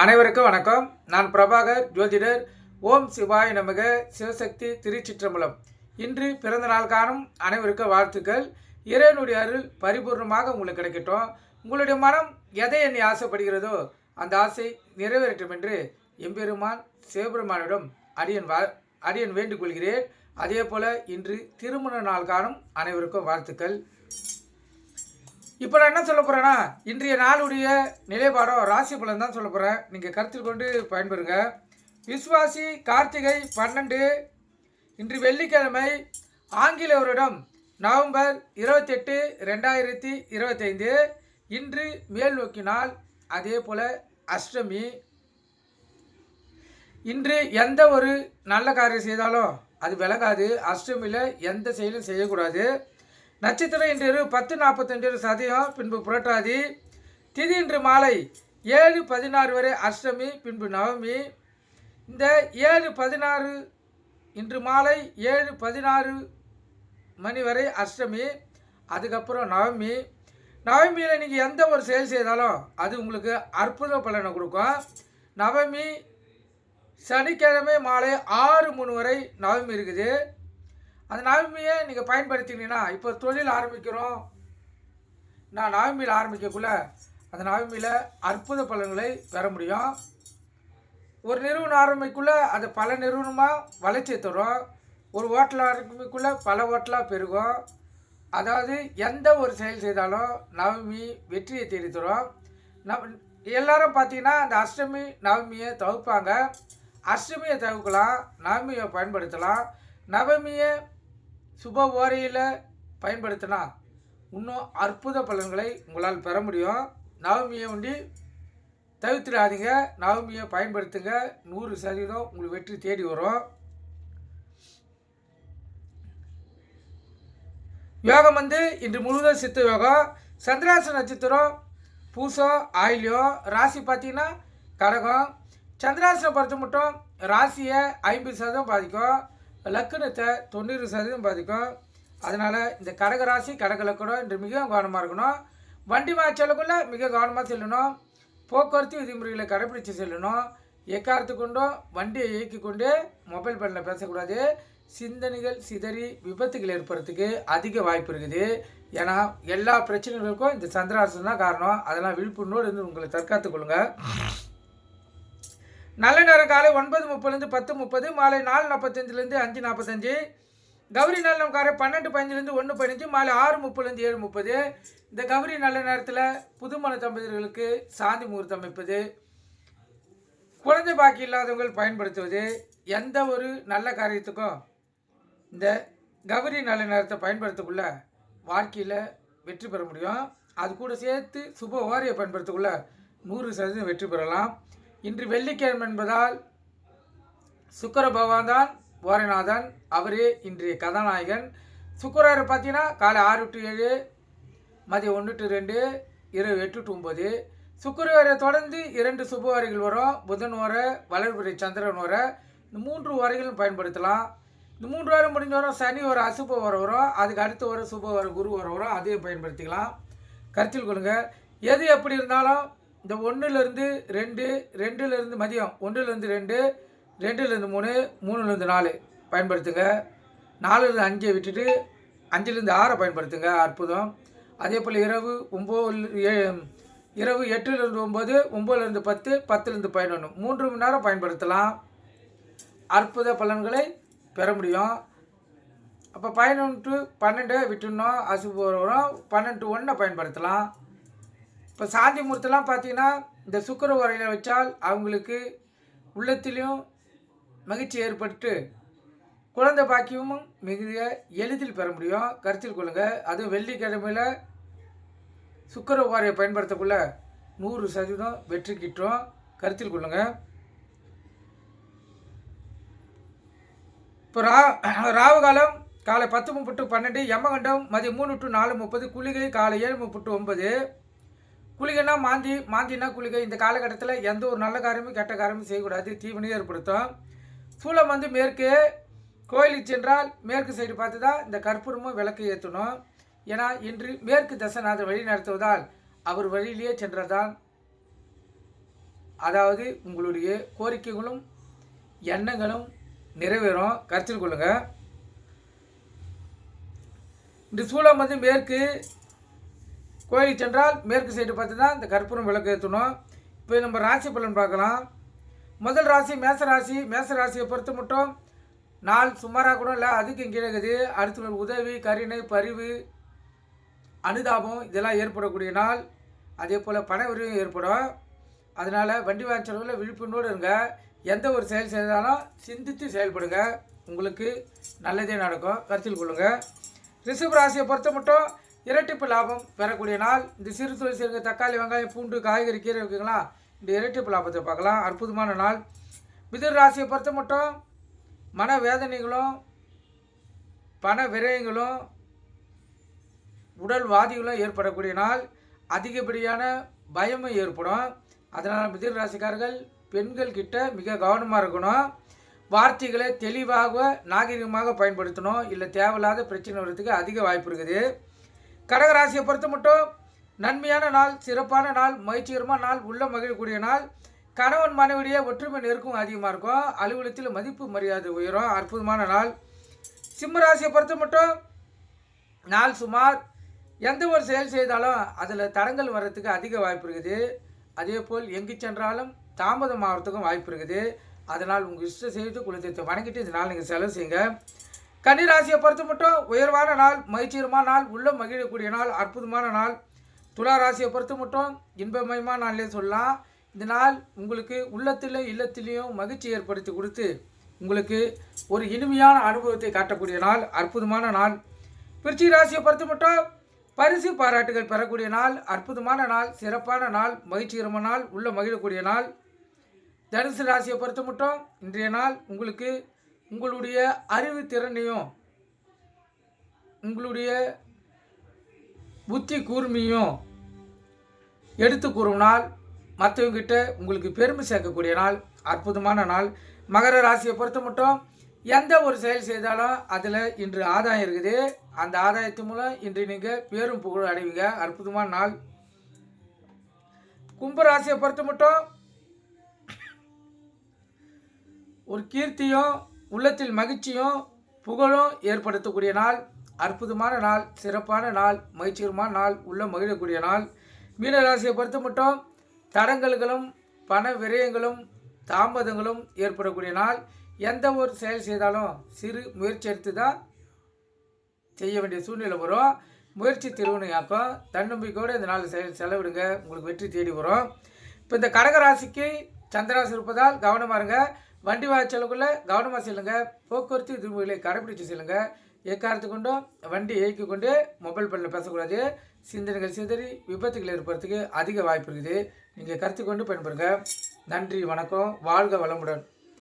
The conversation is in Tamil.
அனைவருக்கும் வணக்கம். நான் பிரபாகர் ஜோதிடர். ஓம் சிவாய் நமக. சிவசக்தி திருச்சிற்றம்பலம். இன்று பிறந்த நாள் காணும் அனைவருக்கும் வாழ்த்துக்கள். இறைவனுடைய அருள் பரிபூர்ணமாக உங்களுக்கு கிடைக்கட்டும். உங்களுடைய மனம் எதை எண்ணி ஆசைப்படுகிறதோ அந்த ஆசை நிறைவேறட்டும் என்று எம்பெருமான் சிவபெருமானிடம் அடியன் வா அடியன் வேண்டுகொள்கிறேன். அதே போல இன்று திருமண நாள் காணும் அனைவருக்கும் வாழ்த்துக்கள். இப்போ நான் என்ன சொல்ல போகிறேன்னா இன்றைய நாளுடைய நிலைப்பாடம் ராசி பலன் தான் சொல்ல போகிறேன் நீங்கள் கருத்தில் கொண்டு பயன்பெறுங்க. விஸ்வாசி கார்த்திகை பன்னெண்டு இன்று வெள்ளிக்கிழமை ஆங்கில வருடம் நவம்பர் இருபத்தெட்டு ரெண்டாயிரத்தி இருபத்தைந்து. இன்று மேல் நோக்கி நாள் அதே போல் அஷ்டமி. இன்று எந்த ஒரு நல்ல காரியம் செய்தாலும் அது விலகாது. அஷ்டமியில் எந்த செயலும் செய்யக்கூடாது. நட்சத்திரம் இன்று இரவு பத்து நாற்பத்தஞ்சு சதயம் பின்பு புரட்டாதி. திதி இன்று மாலை ஏழு பதினாறு வரை அஷ்டமி பின்பு நவமி. இந்த ஏழு பதினாறு இன்று மாலை ஏழு பதினாறு மணி வரை அஷ்டமி அதுக்கப்புறம் நவமி. நவமியில் நீங்கள் எந்த ஒரு செயல் செய்தாலும் அது உங்களுக்கு அற்புத பலனை கொடுக்கும். நவமி சனிக்கிழமை மாலை ஆறு மூணு வரை நவமி இருக்குது. அந்த நவமியை நீங்கள் பயன்படுத்தினீங்கன்னா இப்போ தொழில் ஆரம்பிக்கிறோம். நான் நவமியில் ஆரம்பிக்கக்குள்ள அந்த நவமியில் அற்புத பலன்களை பெற முடியும். ஒரு நிறுவனம் ஆரம்பிக்குள்ளே அது பல நிறுவனமாக வளர்ச்சி தரும். ஒரு ஹோட்டல் ஆரம்பிக்குள்ளே பல ஹோட்டலாக பெருகும். அதாவது எந்த ஒரு செயல் செய்தாலும் நவமி வெற்றியை தேடி தரும். நம் எல்லாரும் பார்த்தீங்கன்னா அந்த அஷ்டமி நவமியை தவிர்ப்பாங்க. அஷ்டமியை தவிர்க்கலாம் நவமியை பயன்படுத்தலாம். நவமியை சுப ஓரையில் பயன்படுத்தினா இன்னும் அற்புத பலன்களை உங்களால் பெற முடியும். நவமியை ஒண்டி தவிர்த்திடாதீங்க. நவமியை பயன்படுத்துங்க. நூறு சதவீதம் உங்களுக்கு வெற்றி தேடி வரும். யோகம் வந்து இன்று முழுவதும் சித்த யோகம். சந்திராச நட்சத்திரம் பூசம் ஆயிலியம் ராசி பார்த்தீங்கன்னா கடகம். சந்திராசனை பொறுத்த மட்டும் ராசியை ஐம்பது சதவீதம் பாதிக்கும். லக்கணத்தை தொண்ணூறு சதவீதம் பாதிக்கும். அதனால் இந்த கடக ராசி கடக லக்கணம் இன்று மிகவும் கவனமாக இருக்கணும். வண்டி வாய்ச்சலுக்குள்ளே மிக கவனமாக செல்லணும். போக்குவரத்து விதிமுறைகளை கடைபிடித்து செல்லணும். எக்காரத்து கொண்டும் வண்டியை இயக்கி கொண்டே மொபைல் ஃபோனில் பேசக்கூடாது. சிந்தனைகள் சிதறி விபத்துகள் ஏற்படுறதுக்கு அதிக வாய்ப்பு இருக்குது. ஏன்னா எல்லா பிரச்சனைகளுக்கும் இந்த சந்திராசன் தான் காரணம். அதெல்லாம் விழிப்புணர்வோடு இருந்து உங்களை தற்காத்துக் கொள்ளுங்கள் நல்ல நேரம் காலை ஒன்பது முப்பதுலேருந்து பத்து முப்பது மாலை நாலு நாற்பத்தஞ்சிலேருந்து அஞ்சு நாற்பத்தஞ்சு கௌரி நல்ல காரை பன்னெண்டு பதினஞ்சுலேருந்து ஒன்று பதினஞ்சு மாலை ஆறு முப்பதுலேருந்து ஏழு முப்பது. இந்த கௌரி நல்ல நேரத்தில் புதுமண தம்பதியர்களுக்கு சாந்தி முகூர்த்தம் அமைப்பது குழந்தை பாக்கி இல்லாதவங்கள் பயன்படுத்துவது எந்த ஒரு நல்ல காரியத்துக்கும் இந்த கௌரி நல்ல நேரத்தை பயன்படுத்தக்குள்ள வாழ்க்கையில் வெற்றி பெற முடியும். அது கூட சேர்த்து சுப ஓரையை பயன்படுத்தக்குள்ள நூறு சதவீதம் வெற்றி பெறலாம். இன்று வெள்ளிக்கிழமை என்பதால் சுக்கர பகவான் தான் ஓரநாதன் அவரே இன்றைய கதாநாயகன். சுக்கரர் பார்த்தீங்கன்னா காலை ஆறு டு ஏழு மதியம் ஒன்று டு ரெண்டு இரவு எட்டு டு ஒம்பது சுக்கரவரை தொடர்ந்து இரண்டு சுப வரைகள் வரும். புதன் வர வளர்புரை சந்திரன் வர இந்த மூன்று வரைகளும் பயன்படுத்தலாம். இந்த மூன்று வாரம் முடிஞ்ச வரும் சனி ஒரு அசுப வர வரும். அதுக்கு அடுத்து வர சுப வர குரு வர வரும். அதையும் பயன்படுத்திக்கலாம். கருத்தில் கொள்ளுங்கள் எது எப்படி இருந்தாலும் இந்த ஒன்றுலேருந்து ரெண்டு ரெண்டுலேருந்து மதியம் ஒன்றுலேருந்து ரெண்டு ரெண்டுலேருந்து மூணு மூணுலேருந்து நாலு. பயன்படுத்துங்க. நாலுலேருந்து அஞ்சை விட்டுட்டு அஞ்சுலேருந்து ஆறை பயன்படுத்துங்க. அற்புதம். அதே போல் இரவு ஒம்பது இரவு எட்டுலேருந்து ஒம்பது ஒம்பதுலேருந்து பத்து பத்துலேருந்து பதினொன்று மூன்று மணி நேரம் பயன்படுத்தலாம். அற்புத பலன்களை பெற முடியும். அப்போ பதினொன்று டு பன்னெண்டு விட்டுடணும். அசுபு வரும் பன்னெண்டு ஒன்றை பயன்படுத்தலாம். இப்போ சாந்தி முகூர்த்தம்லாம் பார்த்தீங்கன்னா இந்த சுக்கர உரையில் வச்சால் அவங்களுக்கு உள்ளத்திலையும் மகிழ்ச்சி ஏற்பட்டு குழந்தை பாக்கியமும் மிக எளிதில் பெற முடியும். கருத்தில் கொள்ளுங்கள் அதுவும் வெள்ளிக்கிழமையில் சுக்கர உரையை பயன்படுத்தக்குள்ள நூறு சதவீதம் வெற்றி கிட்டும். கருத்தில் கொள்ளுங்கள் இப்போ ரா ராவுகாலம் காலை பத்து முப்பட்டு பன்னெண்டு யமகண்டம் மதியம் மூணு டு நாலு முப்பது குளிகை காலை ஏழு முப்பட்டு ஒன்பது. குளிகைனா மாந்தி மாந்தினா குளிகை. இந்த காலகட்டத்தில் எந்த ஒரு நல்ல காரியமும் கெட்ட காரியமும் செய்யக்கூடாது. தீவினை ஏற்படுத்தும். சூளம் வந்து மேற்கு கோயிலுக்கு சென்றால் மேற்கு சைடு பார்த்து தான் இந்த கற்பூரமும் விளக்கு ஏற்றணும். ஏன்னா இன்று மேற்கு தசநாதர் வழி நடத்துவதால் அவர் வழியிலேயே சென்றதால் அதாவது உங்களுடைய கோரிக்கைகளும் எண்ணங்களும் நிறைவேறும். கருத்தில் கொள்ளுங்கள் இந்த சூளம் வந்து மேற்கு கோயிலுக்கு சென்றால் மேற்கு சைடு பார்த்து தான் இந்த கற்பூரம் விளக்கு ஏற்றணும். இப்போ நம்ம ராசி பலன் பார்க்கலாம். முதல் ராசி மேச ராசி. மேச ராசியை பொறுத்த மட்டும் நாள் சுமாராக கூட இல்லை அதுக்கும் இங்கே இருக்குது. அடுத்த உதவி கருணை பரிவு அனுதாபம் இதெல்லாம் ஏற்படக்கூடிய நாள். அதே போல் பண விரிவும் ஏற்படும். அதனால் வண்டி வாய்ச்சலவில் விழிப்புணோடு இருங்க. எந்த ஒரு செயல் செய்தாலும் சிந்தித்து செயல்படுங்க. உங்களுக்கு நல்லதே நடக்கும். கருத்தில் கொள்ளுங்கள் ரிஷப் ராசியை பொறுத்த மட்டும் இரட்டிப்பு லாபம் பெறக்கூடிய நாள். இந்த சிறு தொழில் செய்கிற தக்காளி வெங்காயம் பூண்டு காய்கறி கீரை இருக்குங்களா? இந்த இரட்டிப்பு லாபத்தை பார்க்கலாம். அற்புதமான நாள். மிதுன ராசியை பொறுத்த மட்டும் மன வேதனைகளும் பண விரயங்களும் உடல் வாதிகளும் ஏற்படக்கூடிய நாள். அதிகப்படியான பயமும் ஏற்படும். அதனால் மிதுன ராசிக்காரர்கள் பெண்கள் கிட்ட மிக கவனமாக இருக்கணும். வார்த்தைகளை தெளிவாக நாகரிகமாக பயன்படுத்தணும். இல்லை தேவையில்லாத பிரச்சனை வர்றதுக்கு அதிக வாய்ப்பு இருக்குது. கடகராசியை பொறுத்த மட்டும் நன்மையான நாள் சிறப்பான நாள் மகிழ்ச்சிகரமான நாள் உள்ள மகிழக்கூடிய நாள். கணவன் மனைவிடைய ஒற்றுமை நெருக்கம் அதிகமாக இருக்கும். அலுவலகத்தில் மதிப்பு மரியாதை உயரும். அற்புதமான நாள். சிம்ம ராசியை பொறுத்த மட்டும் நாள் சுமார் எந்த ஒரு செயல் செய்தாலும் அதில் தடங்கள் வர்றதுக்கு அதிக வாய்ப்பு இருக்குது. அதே போல் எங்கு சென்றாலும் தாமதம் ஆகிறதுக்கும் வாய்ப்பு இருக்குது. அதனால் உங்கள் இஷ்ட செய்து குலதெய்வத்தை வணங்கிட்டு இந்த நாள் நீங்கள் செலவு செய்யுங்க. கன்னிராசியை பொறுத்து மட்டும் உயர்வான நாள் மகிழ்ச்சிகரமான நாள் உள்ள மகிழக்கூடிய நாள் அற்புதமான நாள். துலா ராசியை பொறுத்து மட்டும் இன்பமயமான நாள்லேயே சொல்லலாம். இந்த நாள் உங்களுக்கு உள்ளத்திலும் இல்லத்திலையும் மகிழ்ச்சி ஏற்படுத்தி கொடுத்து உங்களுக்கு ஒரு இனிமையான அனுபவத்தை காட்டக்கூடிய நாள் அற்புதமான நாள். பிரிச்சி ராசியை பொறுத்து மட்டும் பரிசு பாராட்டுகள் பெறக்கூடிய நாள் அற்புதமான நாள் சிறப்பான நாள் மகிழ்ச்சிகரமான நாள் உள்ள மகிழக்கூடிய நாள். தனுசு ராசியை பொறுத்து மட்டும் இன்றைய நாள் உங்களுக்கு உங்களுடைய அறிவு திறனையும் உங்களுடைய புத்தி கூர்மையும் எடுத்து கூறும் நாள் மற்றவங்கிட்ட உங்களுக்கு பெருமை சேர்க்கக்கூடிய நாள் அற்புதமான நாள். மகர ராசியை பொறுத்த மட்டும் எந்த ஒரு செயல் செய்தாலும் அதில் இன்று ஆதாயம் இருக்குது. அந்த ஆதாயத்து மூலம் இன்று நீங்கள் பேரும் புகழ் அடைவீங்க. அற்புதமான நாள். கும்பராசியை பொறுத்த மட்டும் ஒரு கீர்த்தியும் உள்ளத்தில் மகிழ்ச்சியும் புகழும் ஏற்படுத்தக்கூடிய நாள் அற்புதமான நாள் சிறப்பான நாள் மகிழ்ச்சிகரமான நாள் உள்ள மகிழக்கூடிய நாள். மீனராசியை பொறுத்த மட்டும் தடங்கல்களும் பண விரயங்களும் தாமதங்களும் ஏற்படக்கூடிய நாள். எந்த ஒரு செயல் செய்தாலும் சிறு முயற்சி எடுத்து தான் செய்ய வேண்டிய சூழ்நிலை வரும். முயற்சி திருவினையாக்கும். தன்னம்பிக்கையோடு இந்த நாள் செயல் செலவிடுங்க. உங்களுக்கு வெற்றி தேடி வரும். இப்போ இந்த கடகராசிக்கு சந்திராசி இருப்பதால் கவனமாக இருங்க. வண்டி வாய்ச்சலுக்குள்ளே கவனமாக செல்லுங்க. போக்குவரத்து விதிமுறைகளை கடைபிடிச்சு செல்லுங்க. எக்காரத்து கொண்டும் வண்டி இயக்கி கொண்டு மொபைல் ஃபோனில் பேசக்கூடாது. சிந்தனைகள் சிதறி விபத்துகள் ஏற்படுறதுக்கு அதிக வாய்ப்பு இருக்குது. நீங்கள் கருத்து கொண்டு பயன்படுங்க நன்றி வணக்கம். வாழ்க வளமுடன்.